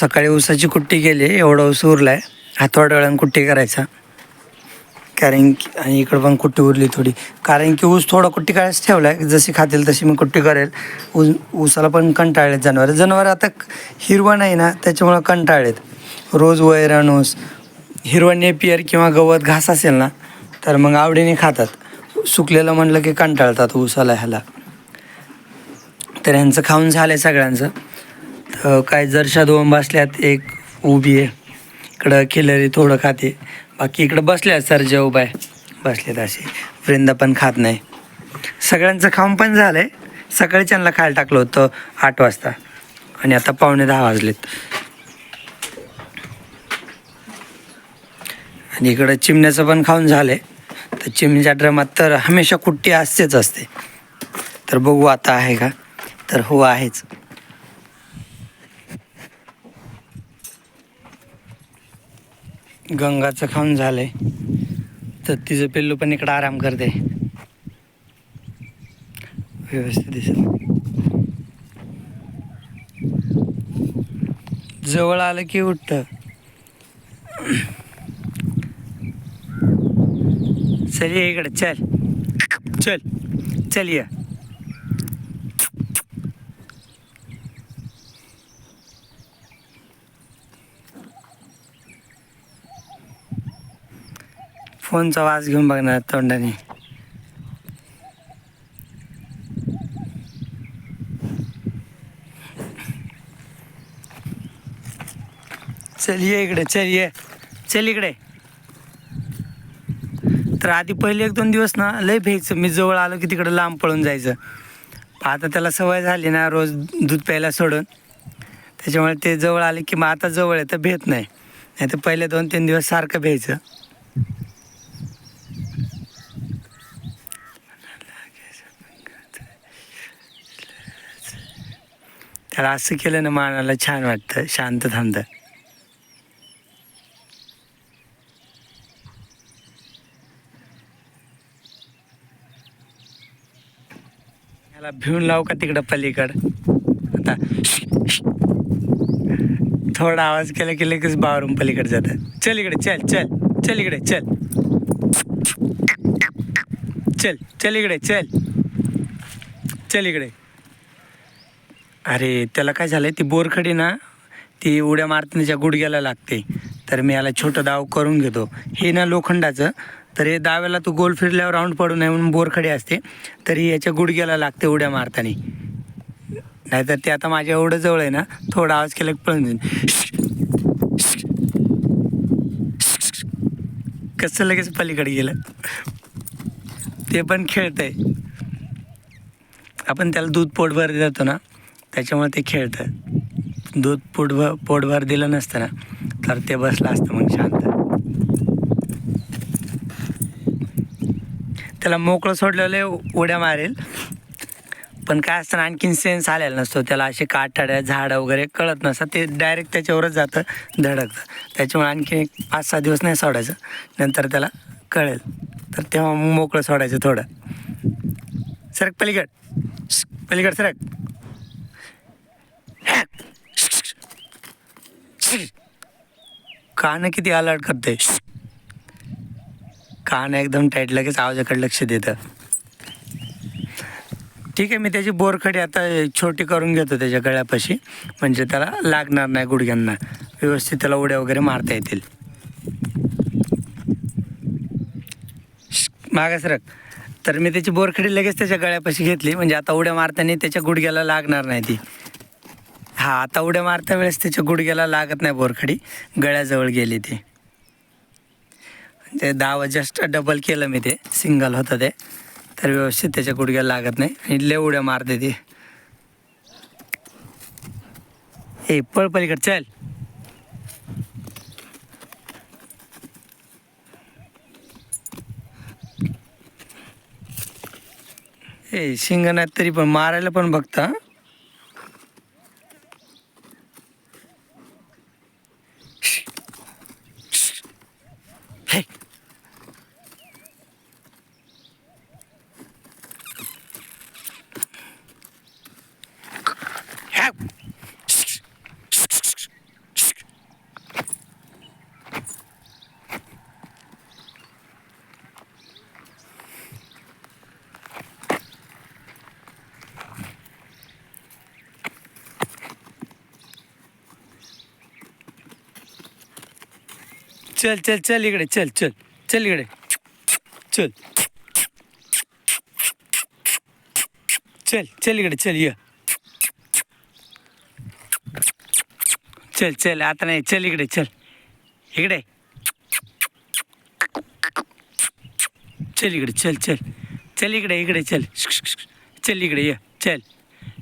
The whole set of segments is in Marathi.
सकाळी ऊसाची कुट्टी केली एवढा ऊस उरला आहे हातवाड कुट्टी करायचा. कारण की आणि इकडं पण कुट्टी उरली थोडी. कारण की ऊस थोडा कुट्टी करायचं ठेवला आहे जशी खातील तशी मी कुट्टी करेल. ऊस ऊसाला पण कंटाळलेत जनावर. जनावर आता हिरवा नाही ना त्याच्यामुळं कंटाळलेत. रोज वैरण ऊस हिरवा नेपियर किंवा गवत घास असेल ना तर मग आवडीने खातात. सुकलेलं म्हणलं की कंटाळतात ऊसाला ह्याला. तर ह्यांचं खाऊन झालं आहे सगळ्यांचं. काय जरशा दोन बसल्यात एक उभी आहे. इकडं खिलरी थोडं खाते. बाकी इकडं बसल्या सर जे उभा आहे. बसलेत असे. वृंदा पण खात नाही. सगळ्यांचं खाऊन पण झालं आहे सकाळी त्यांना खायला टाकलं होतं आठ वाजता. आणि आता पावणे दहा वाजलेत. आणि इकडं चिमण्याचं पण खाऊन झालं आहे तर चिमणीच्या ड्रमात तर हमेशा कुट्टी असतेच असते. तर बघू आता आहे का? तर हो आहेच. गंगाचं खाऊन झालंय. तर तिचं पिल्लू पण इकडं आराम करते. व्यवस्थित दिसत जवळ आलं की उठतं. चल इकडे चल. चल चल या. फोनचा वास घेऊन बघणार तोंडाने. चल ये इकडे चल ये. चल इकडे. तर आधी पहिले एक दोन दिवस ना लय भ्यायचं. मी जवळ आलो की तिकडं लांब पळून जायचं. आता त्याला सवय झाली ना रोज दूध प्यायला सोडून. त्याच्यामुळे ते जवळ आले की मग आता जवळ आहे तर भेट नाही. नाही तर पहिले दोन तीन दिवस सारखं भ्यायचं. त्याला असं केलं ना मानाला छान वाटतं शांत थांबतं. त्याला भिवून लावू का तिकडं पलीकड? आता थोडा आवाज केला की लगेच बावरून पलीकडे जातात चल इकडे चल चल चल इकडे चल. चल चल इकडे चल. चल इकडे. अरे त्याला काय झालं ती बोरखडी ना ती उड्या मारतानाच्या गुडघ्याला लागते तर मी याला छोटं दाव करून घेतो. हे ना लोखंडाचं तर हे दाव्याला तू गोल फिरल्यावर राऊंड पडू नये म्हणून बोरखडी असते तरी याच्या गुडघ्याला लागते उड्या मारताना. नाहीतर ते आता माझ्या एवढं जवळ आहे ना थोडा आवाज केला की पळून जाईल कसं लगेच पलीकडे गेलं? ते पण खेळतंय. आपण त्याला दूध पोटभर देतो ना त्याच्यामुळे ते खेळतं. दूध पोटभर पोटभर दिलं नसतं ना तर ते बसलं असतं मग शांत. त्याला मोकळं सोडलेलं उड्या मारेल. पण काय असताना आणखीन सेन्स आलेला नसतो. त्याला असे काठाड्या झाडं वगैरे कळत नसतं ते डायरेक्ट त्याच्यावरच जातं धडकतं. त्याच्यामुळे आणखी एक पाच सहा दिवस नाही सोडायचं. नंतर त्याला कळेल. तर तेव्हा मग मोकळं सोडायचं थोडं. सरक पलीकड. पलीकड सरक. कानं किती अलर्ट करते कान एकदम टाईट लगेच आवाजाकडे लक्ष देतं. ठीक आहे मी त्याची बोरखडी आता छोटी करून घेतो त्याच्या गळ्यापाशी. म्हणजे त्याला लागणार नाही गुडघ्यांना. व्यवस्थित त्याला उड्या वगैरे मारता येतील. मागासरक तर मी त्याची बोरखडी लगेच त्याच्या गळ्यापाशी घेतली. म्हणजे आता उड्या मारताना त्याच्या गुडघ्याला लागणार नाही ती. हा आता उड्या मारता वेळेस त्याच्या गुडघ्याला लागत नाही बोरखडी. गळ्याजवळ गेली ती. ते दावा जस्ट डबल केलं मी ते. सिंगल होतं ते. तर व्यवस्थित त्याच्या गुडघ्याला लागत नाही. आणि लय उड्या मारते ती. ए पळ पलीकडे चल. ए शिंगणात तरी पण मारायला पण बघता हं? हे चल चल चल इकडे चल चल चल इकडे. चल. चल चल इकडे चल ये. चल चल आता नाही चल इकडे चल. इकडे. चल इकडे चल चल. चल इकडे इकडे चल. चल इकडे ये चल.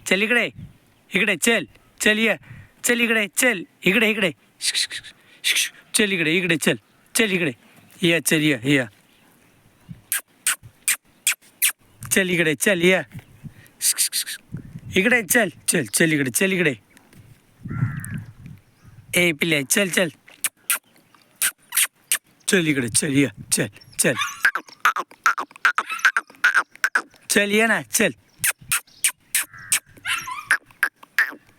चल इकडे इकडे चल. चल ये. चल इकडे चल. इकडे इकडे. चल इकडे इकडे चल चल इकडे. या चल या या. चल इकडे चल या. इकडे चल चल चल इकडे चल इकडे. ए पिल्या चल चल. चल इकडे चल या चल चल. चल या ना चल.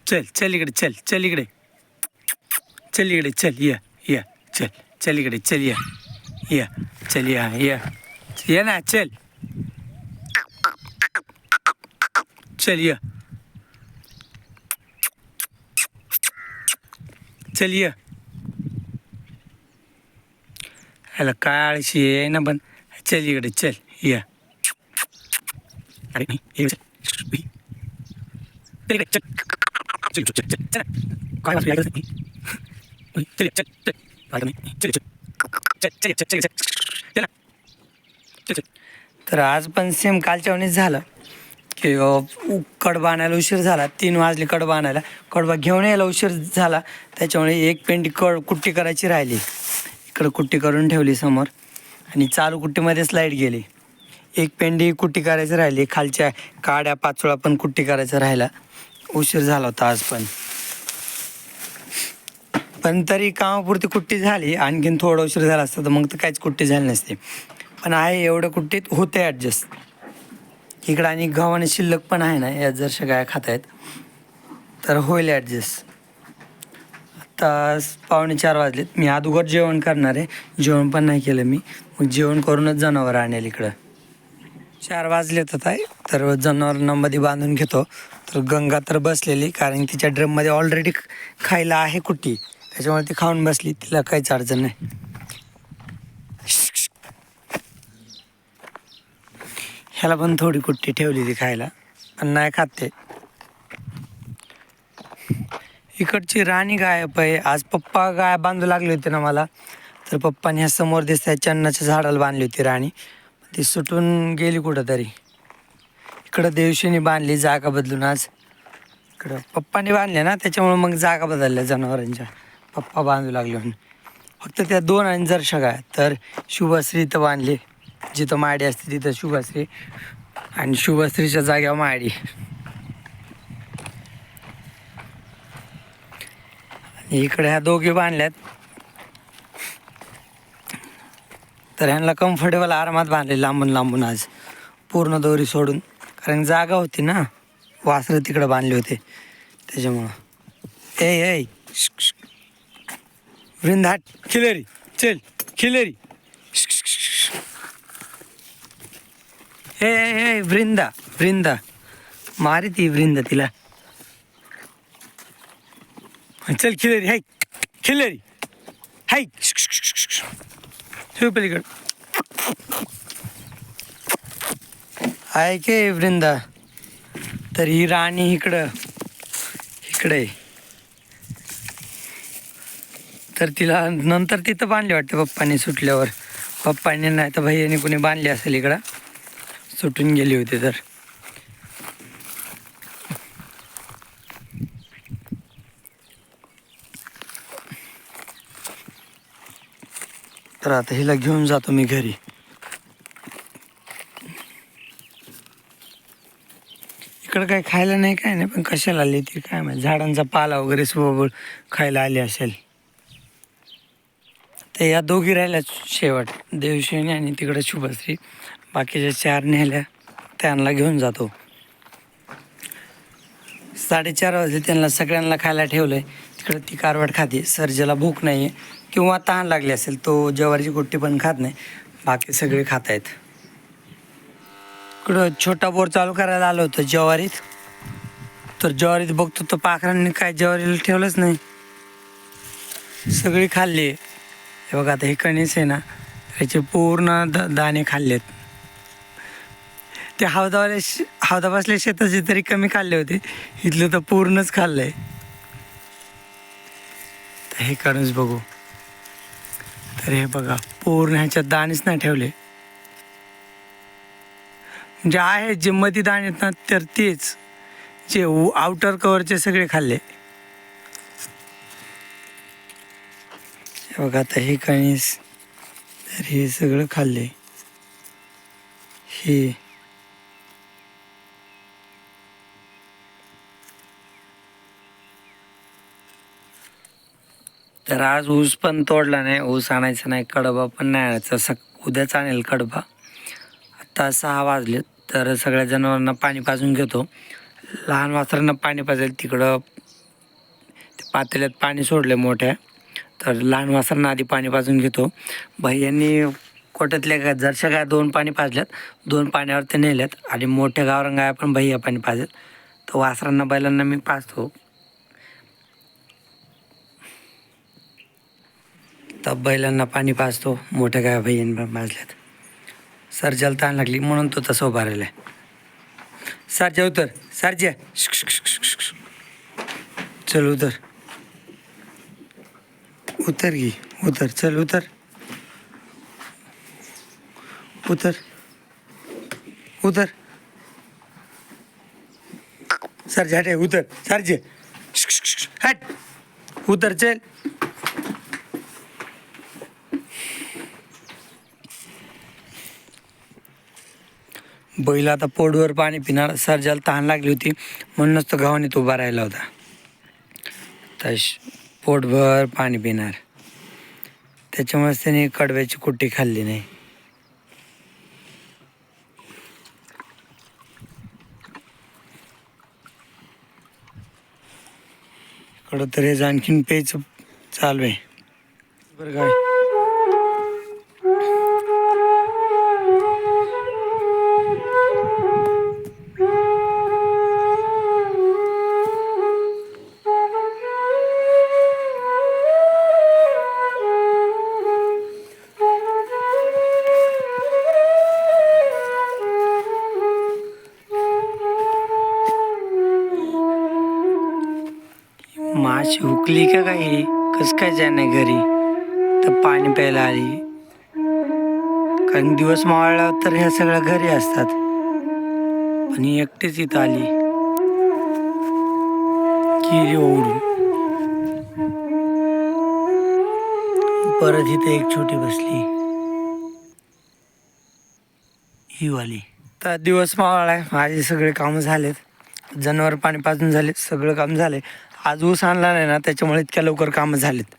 चल चल इकडे चल चल इकडे. चल इकडे चल या. चल चल इकडे चल ये. ये चल ये ये. ये ना चल. चल ये. चल ये. ह्याला काय आळशी आहे ना पण चल इकडे चल ये. अरे नाही हे चल. उई. चल इकडे चल. चल चल चल चल. काय वाटलं ऐकलंच नाही. उई, चल चल. तर आज पण सेम कालच्या वेळेस झालं. की कडबा आणायला उशीर झाला. तीन वाजले कडबा आणायला. कडबा घेऊन यायला उशीर झाला. त्याच्यामुळे एक पेंडी कड कुट्टी करायची राहिली. इकडं कुट्टी करून ठेवली समोर. आणि चालू कुट्टीमध्येच लाइट गेली. एक पेंडी कुट्टी करायची राहिली. खालच्या काड्या पाचोळा पण कुट्टी करायचं राहिला. उशीर झाला होता आज पण. पण तरी कामापुरती कुट्टी झाली आणखीन थोडं उशीर झाला असतं तर मग तर काहीच कुट्टी झाली नसते. पण आहे एवढं कुट्टीत होते ॲडजस्ट इकडं आणि गव्हाने शिल्लक पण आहे ना या जर गाया खात आहेत तर होईल ॲडजस्ट आता पावणे चार वाजलेत. मी अगोदर जेवण करणार आहे. जेवण पण नाही केलं मी. मग जेवण करूनच जनावर आणेल इकडं. चार वाजलेत आता. तर जनावरांना मध्ये बांधून घेतो. तर गंगा तर बसलेली कारण तिच्या ड्रममध्ये ऑलरेडी खायला आहे कुट्टी. त्याच्यामुळे ती खाऊन बसली. तिला काहीच अडचण नाही. ह्याला पण थोडी कुट्टी ठेवली ती खायला. पण नाही खात ते. इकडची राणी गायब आहे. आज पप्पा गाय बांधू लागले होते ना मला. तर पप्पाने ह्या समोर दिसत चन्नाच्या झाडाला बांधली होती राणी. ती सुटून गेली कुठंतरी. इकडं देवशीने बांधली जागा बदलून आज. इकडं पप्पाने बांधले ना त्याच्यामुळे मग जागा बदलल्या जनावरांच्या. पप्पा बांधू लागले म्हणून. फक्त त्या दोन आणि जरशा गाय तर शुभश्री तर बांधली. जिथं माडी असते तिथं शुभश्री आणि शुभश्रीच्या जाग्यावर माडी. आणि इकडे ह्या दोघी बांधल्यात. तर ह्यांना कम्फर्टेबल आरामात बांधले लांबून लांबून आज. पूर्ण दोरी सोडून. कारण जागा होती ना. वासरं तिकडं बांधले होते. त्याच्यामुळं. ए ए वृंदाट खिलेरी चल खिलेरी हे हे वृंदा वृंदा मारी ती वृंदा तिला चल खिलेरी हाय खिलेरी हाय ठेव पलीकड आहे के वृंदा तर ही राणी इकडं इकडे तर तिला नंतर तिथं बांधले वाटते पप्पाने सुटल्यावर. पप्पाने नाही तर भैयाने कोणी बांधली असेल इकडं. सुटून गेली होती तर. तर आता हिला घेऊन जातो मी घरी. इकडं काय खायला नाही काय नाही पण कशाला आली ती काय माहिती. झाडांचा पाला वगैरे सोबळ खायला आली असेल. तर या दोघी राहिल्या शेवट देवशेनी आणि तिकडं शुभश्री. बाकीच्या चार नेल्या त्यांना घेऊन जातो. साडेचार वाजले त्यांना सगळ्यांना खायला ठेवलंय. तिकडं ती कारवट खाते. सर्जेला भूक नाही आहे किंवा तहान लागली असेल तो जवारीची कुट्टी पण खात नाही. बाकी सगळे खात आहेत इकडं छोटा बोर चालू करायला आलो होतं जवारीत. तर ज्वारीत बघतो तर पाखरांनी काय ज्वारीला ठेवलंच नाही. सगळी खाल्ली. हे बघा आता हे कणीस आहे ना त्याचे पूर्ण द दाणे खाल्लेत. ते हौदावाले शे हौदा बसल्या शेताचे तरी कमी खाल्ले होते. इथलं तर पूर्णच खाल्लं आहे तर हे कणूस बघू. तर हे बघा पूर्ण ह्याच्यात दाणेच नाही ठेवले. म्हणजे आहे जे मध्ये दाणे आहेत ना तर तेच. जे आउटर कवरचे सगळे खाल्ले. बघा आता हे कणीस तर हे सगळं खाल्ले. हे. तर आज ऊस पण तोडला नाही ऊस आणायचा नाही कडबा पण नाही आणायचा. सक उद्याच आणेल कडबा. आत्ता सहा वाजले तर सगळ्या जनावरांना पाणी पाजून घेतो. लहान वासरांना पाणी पाजेल तिकडं. ते पातेल्यात पाणी सोडले मोठ्या. तर लहान वासरांना आधी पाणी पाजून घेतो. भैयांनी कोट्यातल्या गा जरशा गाय दोन पाणी पाजल्यात. दोन पाण्यावर ते नेल्यात आणि मोठ्या गावरान गाया पण भैया पाणी पाजेल तर वासरांना बैलांना मी पाजतो. तर बैलांना पाणी पाजतो. मोठ्या गाय भैयान पण पाजल्यात. सर ताण लागली म्हणून तो तसं उभा राहिला सरजा उतर. सरजा. श्क, चल उतर उतर घे उतर चल उतर. उतर. उतर. सर झाटे उतर सरजे हट. उतर चल. बैल आता पोडवर पाणी पिणार सर्जाला तहान लागली होती. म्हणूनच तो गव्हाणीत उभा राहिला होता. तश पोटभर पाणी पिणार. त्याच्यामुळेच त्याने कडव्याची कुट्टी खाल्ली नाही. इकडं तर हे आणखीन पेच चालू आहे. बरं काय अशी हुकली का काही कस काय जाणे घरी? तर पाणी प्यायला आली. कारण दिवस मावळला तर ह्या सगळ्या घरी असतात. पण ही एकटीच इथं आली. की ओढून परत इथे एक छोटी बसली. ही वाली. तर दिवस मावळा आहे माझे सगळे कामं झालेत. जनावर पाणी पाजून झाले सगळं काम झाले आज ऊस आणला नाही ना त्याच्यामुळे इतक्या लवकर कामं झालेत.